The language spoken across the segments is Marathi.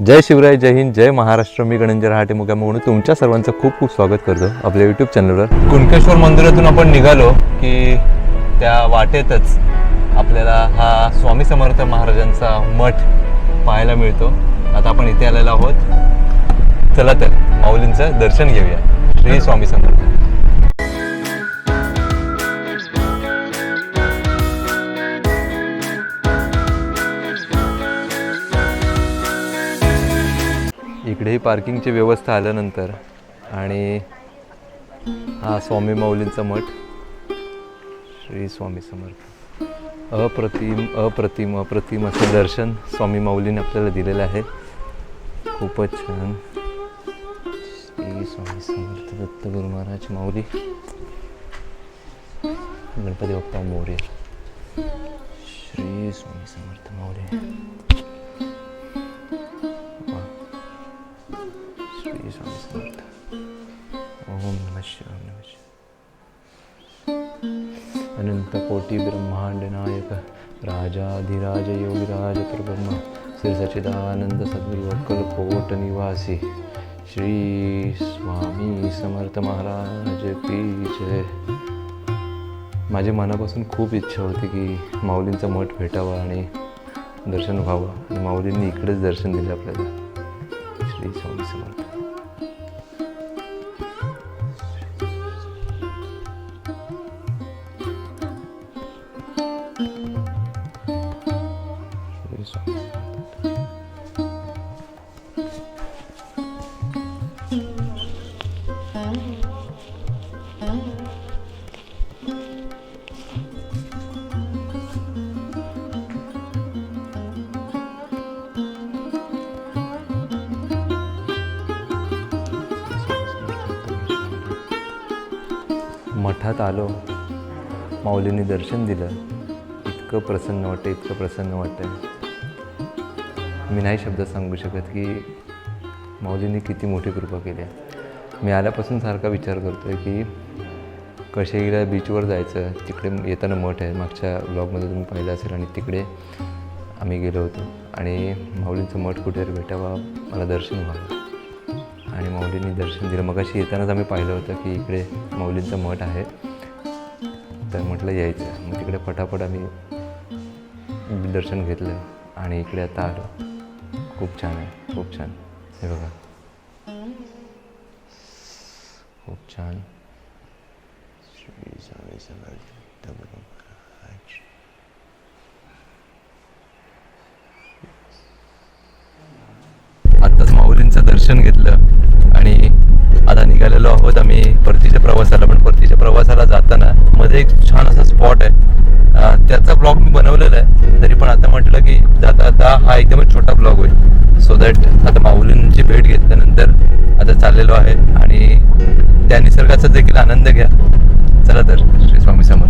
जय शिवराय जय हिंद जय महाराष्ट्र. मी गणंजय रहाटे मुकामी म्हणून तुमच्या सर्वांचं खूप खूप स्वागत करतो आपल्या यूट्यूब चॅनलवर कुणकेश्वर मंदिरातून आपण निघालो की त्या वाटेतच आपल्याला हा स्वामी समर्थ महाराजांचा मठ पाहायला मिळतो. आता आपण इथे आलेलो आहोत. चला तर माऊलींचं दर्शन घेऊया. श्री स्वामी समर्थ. इकडेही पार्किंगची व्यवस्था आल्यानंतर आणि हा स्वामी माऊलींचा मठ श्री स्वामी समर्थ. अप्रतिम अप्रतिम अप्रतिम असं दर्शन स्वामी माऊलीने आपल्याला दिलेलं आहे. खूपच छान. श्री स्वामी समर्थ दत्त गुरु महाराज माऊली. गणपती बाप्पा मोरे. श्री स्वामी समर्थ माऊली. ओम नमः अनंत कोटी ब्रह्मांड राजाधिराज योगिराज परब्रह्म श्री सच्चिदानंद सद्गुरु अक्कलकोट निवासी श्री स्वामी समर्थ महाराज की जय। माझी मनापासून खूप इच्छा होती की माऊलींचा मठ भेटावा आणि दर्शन व्हावं आणि माऊलींनी इकडेच दर्शन दिले आपल्याला. श्री स्वामी समर्थ। मठात आलो. माऊलीने दर्शन दिलं. इतकं प्रसन्न वाटतं इतकं प्रसन्न वाटतं मी नाही शब्द सांगू शकत की माऊलीने किती मोठी कृपा केली आहे. मी आल्यापासून सारखा विचार करतो आहे की कशेरीला बीचवर जायचं तिकडे येताना मठ आहे. मागच्या ब्लॉगमध्ये तुम्ही पाहिलं असेल आणि तिकडे आम्ही गेलो होतो. आणि माऊलींचं मठ कुठेतरी भेटावा मला दर्शन व्हावं. आणि माऊलींनी दर्शन दिलं. मग अशी येतानाच आम्ही पाहिलं होतं की इकडे माऊलींचं मठ आहे. तर म्हटलं यायचं. मग तिकडे पटापट आम्ही दर्शन घेतलं आणि इकडे आता आलो. खूप छान आहे. खूप छान. हे बघा. खूप छान. आत्ताच माऊलींचं दर्शन घेतलं. निघालेलो आहोत आम्ही. परतीच्या प्रवासाला पण परतीच्या प्रवासाला जाताना मध्ये एक छान असा स्पॉट आहे. त्याचा ब्लॉग मी बनवलेला आहे. तरी पण आता म्हटलं की जाता आता हा एकदमच छोटा ब्लॉग होईल. सो दॅट आता माऊलींची भेट घेतल्यानंतर आता चाललेलो आहे आणि त्या निसर्गाचा देखील आनंद घ्या. चला तर श्री स्वामी समोर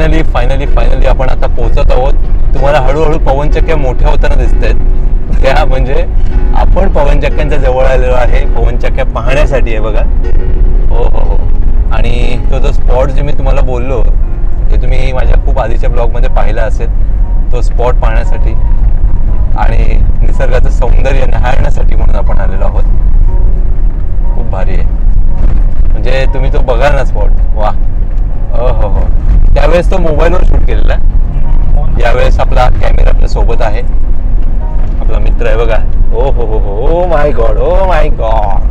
फायनली फायनली फायनली आपण आता पोहोचत आहोत. तुम्हाला हळूहळू पवनचक्क्या मोठ्या होताना दिसत आहेत त्या म्हणजे आपण पवनचक्क्यांच्या जवळ आलेलो आहे. पवनचक्क्या पाहण्यासाठी आहे बघा. हो हो हो. आणि तो जो स्पॉट जे मी तुम्हाला बोललो ते तुम्ही माझ्या खूप आधीच्या ब्लॉगमध्ये पाहिला असेल. तो स्पॉट पाहण्यासाठी आणि निसर्गाचं सौंदर्य निहाळण्यासाठी म्हणून आपण आलेलो आहोत. खूप भारी आहे. म्हणजे तुम्ही तो बघाल ना स्पॉट वा हो हो हो. त्यावेळेस तो मोबाईलवर शूट केलेला. आहे. यावेळेस आपला कॅमेरा आपल्यासोबत आहे. आपला मित्र आहे बघा. ओ हो हो हो. Oh my God oh my God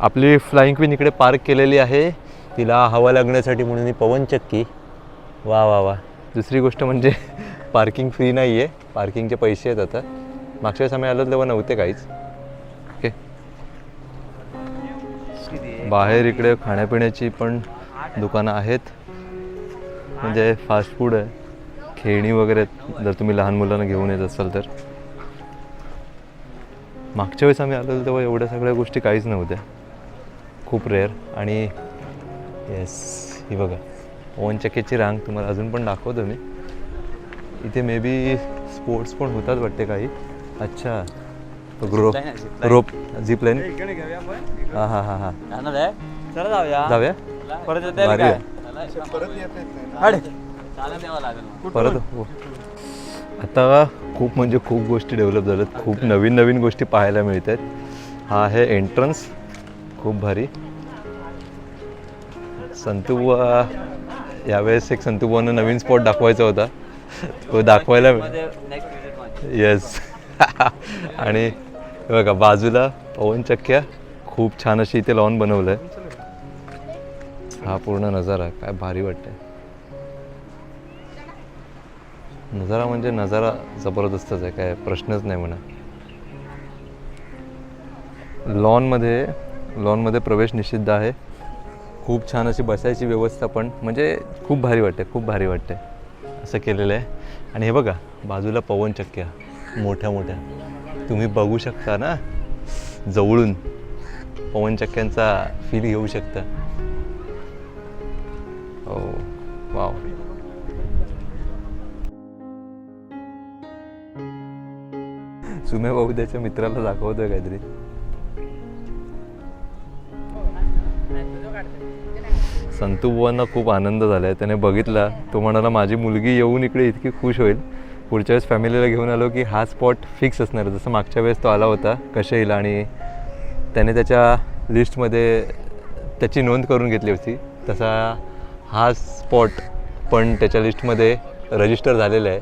आपली फ्लाईंग क्वीन इकडे पार्क केलेली आहे. तिला हवा लागण्यासाठी म्हणून पवनचक्की वा वा वा. दुसरी गोष्ट म्हणजे पार्किंग फ्री नाही आहे पार्किंगचे पैसे आहेत आता. मागच्या वेळेस आम्ही आलो तेव्हा नव्हते काहीच. बाहेर इकडे खाण्यापिण्याची पण दुकानं आहेत. म्हणजे फास्ट फूड आहे. खेळणी वगैरे आहेत, जर तुम्ही लहान मुलांना घेऊन येत असाल तर. मागच्या वेळेस आम्ही आलो तेव्हा एवढ्या सगळ्या गोष्टी काहीच नव्हत्या. खूप रेअर आणि येस ही बघा. पवनचक्कीची रांग तुम्हाला अजून पण दाखवतो मी. इथे मे बी स्पोर्ट्स पण होतात वाटते काही. अच्छा. ग्रोप रोप झिप लाईन हां हां हां हां. जाणार आहे. चला जाऊया. जाऊया? परत येते भारी आहे. परत हो. आता खूप म्हणजे खूप गोष्टी डेव्हलप झाल्यात. खूप नवीन नवीन गोष्टी पाहायला मिळत आहेत हा आहे एंट्रन्स खूप भारी. संतुबुवा यावेळेस एक संतुबुवानं नवीन स्पॉट दाखवायचा होता. तो दाखवायला नेक्स्ट येस आणि हे बघा बाजूला पवनचक्क्या खूप छान अशी इथे लॉन बनवलं आहे हा पूर्ण नजारा काय भारी वाटतंय. नजारा म्हणजे नजारा जबरदस्तच आहे काय प्रश्नच नाही म्हणा. लॉनमध्ये लॉनमध्ये प्रवेश निषिद्ध आहे. खूप छान अशी बसायची व्यवस्था पण म्हणजे खूप भारी वाटते खूप भारी वाटते असं केलेलं आहे. आणि हे बघा बाजूला पवनचक्क्या मोठ्या मोठ्या तुम्ही बघू शकता ना. जवळून पवनचक्क्यांचा फील घेऊ शकता. हो वाव. सुमे भाऊ त्याच्या मित्राला दाखवतोय काहीतरी. संतू बुवांना खूप आनंद झाला आहे त्याने बघितला. तो म्हणाला माझी मुलगी येऊन इकडे इतकी खुश होईल. पुढच्या वेळेस फॅमिलीला घेऊन आलो की हा स्पॉट फिक्स असणार. जसं मागच्या वेळेस तो आला होता कशेला आणि त्याने त्याच्या लिस्टमध्ये त्याची नोंद करून घेतली होती. तसा हा स्पॉट पण त्याच्या लिस्टमध्ये रजिस्टर झालेला आहे.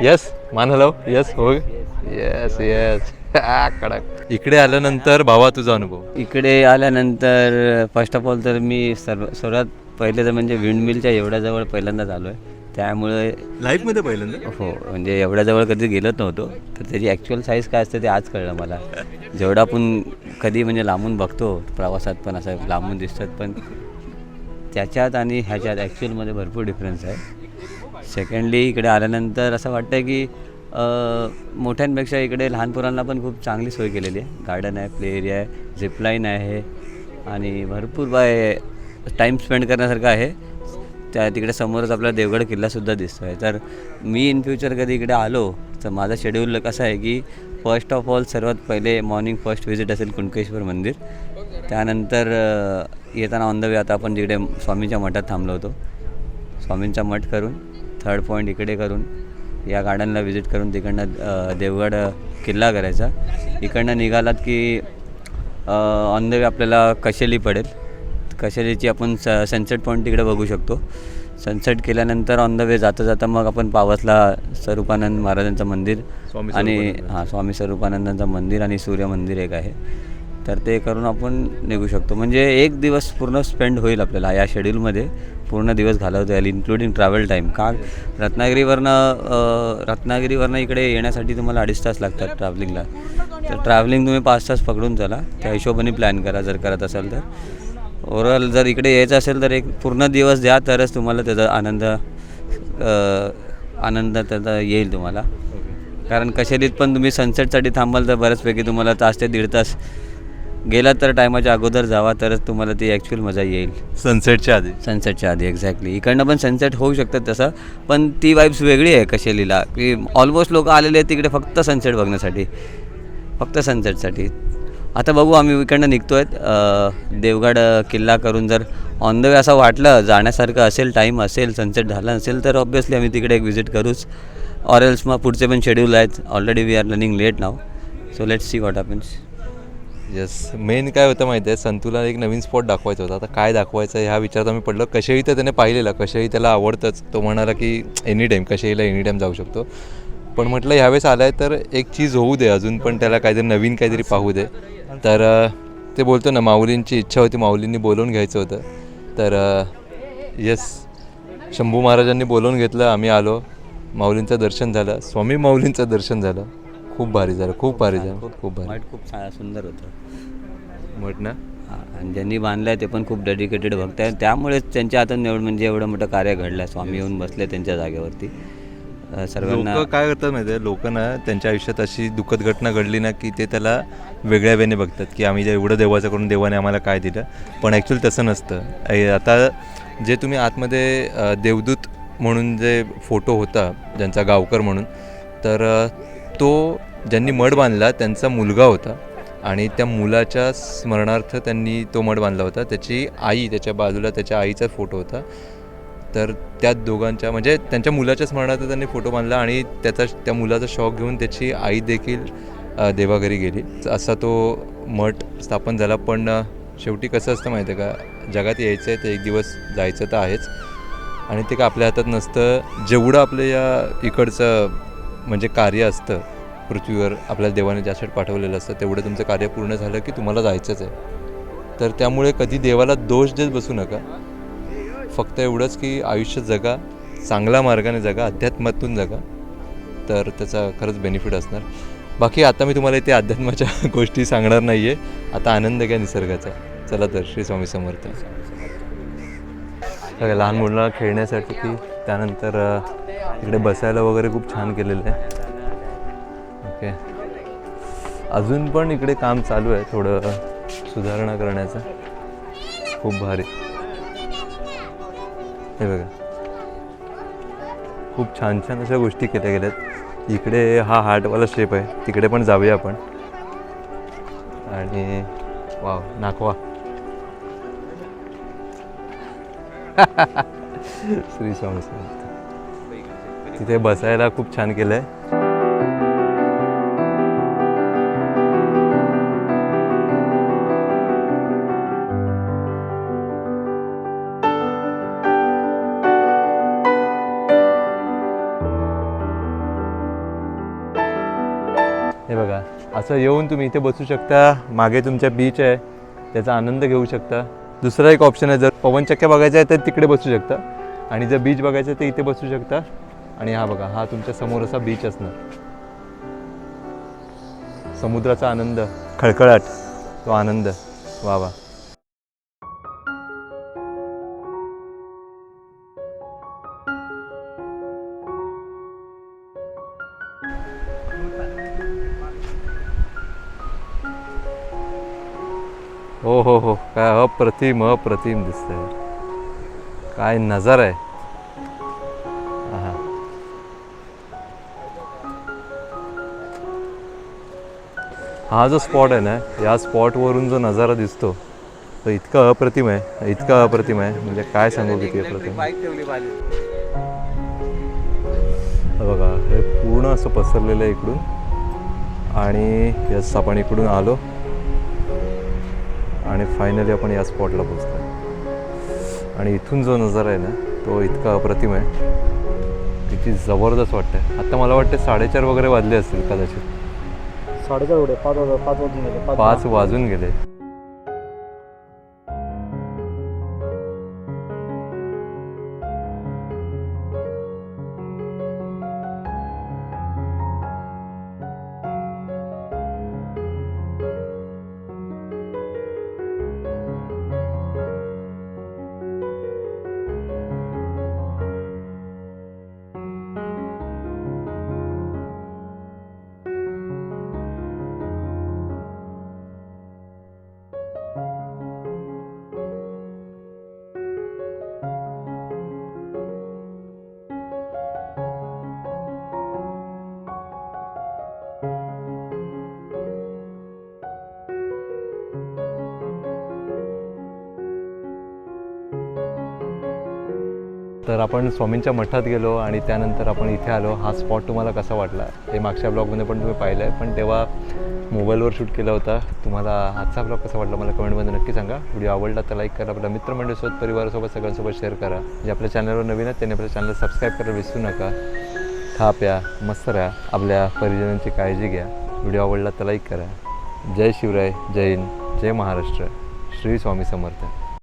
येस मान हॅलो येस हो? येस येस कडक. इकडे आल्यानंतर भावा तुझा अनुभव? इकडे आल्यानंतर फर्स्ट ऑफ ऑल तर मी सर्व सर्वात पहिले तर म्हणजे विंडमिलच्या एवढ्या जवळ पहिल्यांदाच आलो आहे. त्यामुळे लाईफमध्ये पहिल्यांदा? हो म्हणजे एवढ्या जवळ कधी गेलोच नव्हतो. तर त्याची ॲक्च्युअल साईज काय असते ते आज कळलं मला. जेवढं आपण कधी म्हणजे लांबून बघतो प्रवासात पण असं लांबून दिसतात पण त्याच्यात आणि ह्याच्यात ॲक्च्युअलमध्ये भरपूर डिफरन्स आहे. सेकंडली इकडे आल्यानंतर असं वाटतं की मोठ्यांपेक्षा इकडे लहान पोरांना पण खूप चांगली सोय केलेली आहे. गार्डन आहे प्ले एरिया आहे झिपलाईन आहे आणि भरपूर बाय टाईम स्पेंड करण्यासारखं आहे. त्या तिकडे समोरच आपला देवगड किल्लासुद्धा दिसतो आहे तर मी इन फ्युचर कधी इकडे आलो तर माझं शेड्यूल कसं आहे की फर्स्ट ऑफ ऑल सर्वात पहिले मॉर्निंग फर्स्ट व्हिजिट असेल कुणकेश्वर मंदिर. त्यानंतर येताना ऑन द वे आता आपण जिकडे स्वामींच्या मठात थांबलो होतो. स्वामींचा मठ करून थर्ड पॉईंट इकडे करून या गार्डनला व्हिजिट करून तिकडनं देवगड किल्ला करायचा. इकडनं निघालात की ऑन द वे आपल्याला कशेली पडेल? कशेलीची आपण स सनसेट पॉईंट तिकडे बघू शकतो. सनसेट केल्यानंतर ऑन द वे जाता जाता मग आपण पावसला स्वरूपानंद महाराजांचं मंदिर आणि. हां स्वामी स्वरूपानंदांचं मंदिर आणि सूर्य मंदिर एक आहे. तर ते करून आपण निघू शकतो. म्हणजे एक दिवस पूर्ण स्पेंड होईल आपल्याला या शेड्यूलमध्ये पूर्ण दिवस घालवता येईल इन्क्लुडिंग ट्रॅव्हल टाईम का? रत्नागिरीवरनं रत्नागिरीवरनं इकडे येण्यासाठी तुम्हाला अडीच तास लागतात ट्रॅव्हलिंगला तर ट्रॅव्हलिंग तुम्ही पाच तास पकडून चला. त्या हिशोबाने प्लॅन करा जर करत असाल तर. ओव्हरऑल जर इकडे यायचं असेल तर एक पूर्ण दिवस द्या तरच तुम्हाला त्याचा आनंद आनंद त्याचा येईल तुम्हाला. कारण कशेलीत पण तुम्ही सनसेटसाठी थांबाल तर बऱ्याचपैकी तुम्हाला तास ते दीड तास गेला तर टायमाच्या अगोदर जावा तरच तुम्हाला ती ॲक्च्युअल मजा येईल. सनसेटच्या आधी? सनसेटच्या आधी एक्झॅक्टली इकडनं पण सनसेट होऊ शकतात तसं पण ती वाईब्स वेगळी आहे कशेलीला की ऑलमोस्ट लोक आलेले आहेत तिकडे फक्त सनसेट बघण्यासाठी. फक्त सनसेटसाठी आता बघू आम्ही इकडनं निघतो आहेत देवगड किल्ला करून जर ऑन द वे असं वाटलं जाण्यासारखं असेल टाईम असेल सनसेट झाला असेल तर ऑब्वियसली आम्ही तिकडे एक व्हिजिट करूच. ऑर एल्स मग पुढचे पण शेड्यूल आहेत. Already we are running late now so let's see what happens yes main काय होतं माहिती आहे? संतूला एक नवीन स्पॉट दाखवायचा होता. आता काय दाखवायचं ह्या विचारात आम्ही पडलो. कशाही तर त्याने पाहिलेलं. कशाही त्याला आवडतंच. तो म्हणाला की एनी टाईम कशाहीला एनी टाईम जाऊ शकतो. पण म्हटलं ह्यावेळेस आलाय तर एक चीज होऊ दे अजून पण त्याला काहीतरी नवीन काहीतरी पाहू दे. तर ते बोलतो ना माऊलींची इच्छा होती माऊलींनी बोलवून घ्यायचं होतं. तर येस शंभू महाराजांनी बोलवून घेतलं आम्ही आलो. माऊलींचं दर्शन झालं. स्वामी माऊलींचं दर्शन झालं. खूप भारी झालं खूप भारी झालं खूप भारी. खूप सुंदर होतं. म्हट ना. हा, आणि ज्यांनी बांधलं आहे ते पण खूप डेडिकेटेड भक्त आहेत. त्यामुळेच त्यांच्या हातून एवढं म्हणजे एवढं मोठं कार्य घडलं. आहे स्वामी येऊन बसले त्यांच्या जागेवरती. सर्वांना लोक काय करतात माहिती आहे? लोक ना त्यांच्या आयुष्यात अशी दुःखद घटना घडली ना की ते त्याला वेगळ्या वेने बघतात की आम्ही जे एवढं देवाचं करून देवाने आम्हाला काय दिलं. पण ॲक्च्युअली तसं नसतं. आता जे तुम्ही आतमध्ये देवदूत म्हणून जे फोटो होता ज्यांचा गावकर म्हणून तर तो ज्यांनी मठ बांधला त्यांचा मुलगा होता. आणि त्या मुलाच्या स्मरणार्थ त्यांनी तो मठ बांधला होता. त्याची आई त्याच्या बाजूला त्याच्या आईचा फोटो होता. तर त्या दोघांच्या म्हणजे त्यांच्या मुलाच्या स्मरणार्थ त्यांनी फोटो बांधला आणि त्याचा त्या मुलाचा शॉक घेऊन त्याची आई देखील देवाघरी गेली. असा तो मठ स्थापन झाला. पण शेवटी कसं असतं माहिती आहे का? जगात यायचं आहे तर एक दिवस जायचं तर आहेच. आणि ते का आपल्या हातात नसतं. जेवढं आपलं या इकडचं म्हणजे कार्य असतं पृथ्वीवर आपल्याला देवाने ज्यासाठी पाठवलेलं असतं तेवढं तुमचं कार्य पूर्ण झालं की तुम्हाला जायचंच आहे. तर त्यामुळे कधी देवाला दोष देत बसू नका. फक्त एवढंच की आयुष्य जगा चांगल्या मार्गाने जगा अध्यात्मातून जगा तर त्याचा खरंच बेनिफिट असणार. बाकी आता मी तुम्हाला इथे अध्यात्माच्या गोष्टी सांगणार नाही आहे आता आनंद घ्या निसर्गाचा. चला तर श्री स्वामी समर्थ. सगळ्या लहान मुलांना खेळण्यासाठी की त्यानंतर इकडे बसायला वगैरे खूप छान केलेलं आहे. ओके. अजून पण इकडे काम चालू आहे थोडं सुधारणा करण्याचं. खूप भारी. हे बघा. खूप छान छान अशा गोष्टी केल्या गेल्यात. इकडे हा हार्टवाला शेप आहे. तिकडे पण जाऊया आपण. आणि वाव नाकवा. श्री स्वामी तिथे बसायला खूप छान केलं आहे असं येऊन तुम्ही इथे बसू शकता. मागे तुमच्या बीच आहे. त्याचा आनंद घेऊ शकता. दुसरा एक ऑप्शन आहे जर पवनचक्क्या बघायचं आहे तर तिकडे बसू शकता. आणि जर बीच बघायचं आहे तर इथे बसू शकता. आणि हा बघा हा तुमच्यासमोर असा बीच असणार. समुद्राचा आनंद खळखळाट तो आनंद. वा वा. हो हो हो. काय अप्रतिम अप्रतिम दिसतंय. काय नजर आहे. हा जो स्पॉट आहे ना या स्पॉटवरून जो नजारा दिसतो तो इतका अप्रतिम आहे इतका अप्रतिम आहे. म्हणजे काय सांगू किती अप्रतिम बघा हे पूर्ण असं पसरलेलं आहे इकडून. आणि यस आपण इकडून आलो. आणि फायनली आपण या स्पॉटला पोचतो आणि इथून जो नजारा आहे ना तो इतका अप्रतिम आहे. किती जबरदस्त वाटतं आता मला वाटतं साडेचार वगैरे वाजले असतील कदाचित. साडेचार पाच वाजून गेले पाच वाजून गेले. तर आपण स्वामींच्या मठात गेलो आणि त्यानंतर आपण इथे आलो. हा स्पॉट तुम्हाला कसा वाटला? हे मागच्या ब्लॉगमध्ये पण तुम्ही पाहिलं आहे पण तेव्हा मोबाईलवर शूट केला होता. तुम्हाला आजचा ब्लॉग कसा वाटला मला कमेंटमध्ये नक्की सांगा. व्हिडिओ आवडला तर लाईक करा. आपल्या मित्रमंडळीसोबत परिवारासोबत सगळ्यांसोबत शेअर करा. जे आपल्या चॅनलवर नवीन आहेत त्यांनी आपल्या चॅनल सबस्क्राईब करायला विसरू नका. खा प्या मस्त राहा. आपल्या परिजनांची काळजी घ्या. व्हिडिओ आवडला तर लाईक करा. जय शिवराय जय हिंद जय महाराष्ट्र. श्री स्वामी समर्थ.